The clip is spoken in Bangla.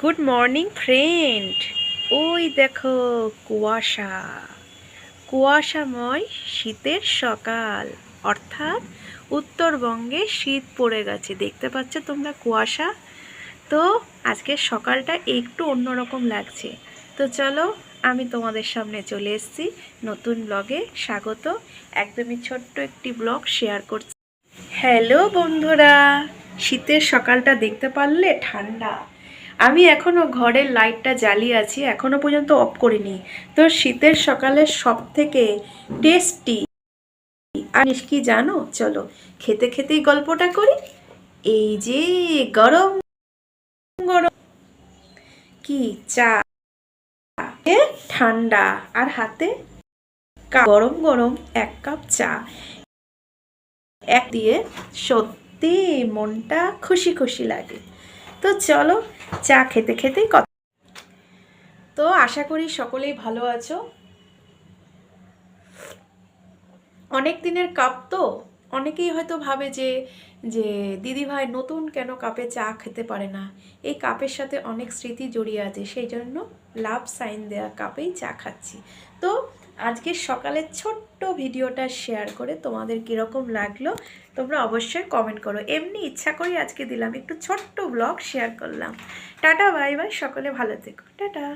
গুড মর্নিং ফ্রেন্ড ওই দেখো, কুয়াশা। কুয়াশাময় শীতের সকাল। অর্থাৎ উত্তরবঙ্গে শীত পড়ে গেছে। দেখতে পাচ্ছ তোমরা কুয়াশা? তো আজকের সকালটা একটু অন্যরকম লাগছে। তো চলো, আমি তোমাদের সামনে চলে এসেছি নতুন ব্লগে। স্বাগত। একদমই ছোট্ট একটি ব্লগ শেয়ার করছি। হ্যালো বন্ধুরা! শীতের সকালটা দেখতে পারলে ঠান্ডা। আমি এখনও ঘরের লাইটটা জ্বালিয়ে আছি, এখনও পর্যন্ত অফ করিনি। তো শীতের সকালের সব থেকে টেস্টি আর কি জানো? চলো, খেতে খেতেই গল্পটা করি। এই যে গরম গরম। কি চা ঠান্ডা। আর হাতে গরম গরম এক কাপ চা। এক দিয়ে সত্যি মনটা খুশি খুশি লাগে। তো চলো চা খেতে খেতেই কথা তো আশা করি সকলেই ভালো আছো। অনেক দিনের কাপ তো, অনেকেই হয়তো ভাবে যে যে দিদিভাই নতুন কেন কাপে চা খেতে পারে না। এই কাপের সাথে অনেক স্মৃতি জড়িয়ে আছে, সেই জন্য লাভ সাইন দেওয়া কাপেই চা খাচ্ছি। তো আজকে সকালে ছোট্ট ভিডিওটা শেয়ার করে তোমাদের কীরকম লাগল, তোমরা অবশ্যই কমেন্ট করো। এমনি ইচ্ছা করি আজকে দিলাম, একটু ছোট্ট ব্লগ শেয়ার করলাম। টাটা বাই বাই সকলে ভালো থেকো। টাটা।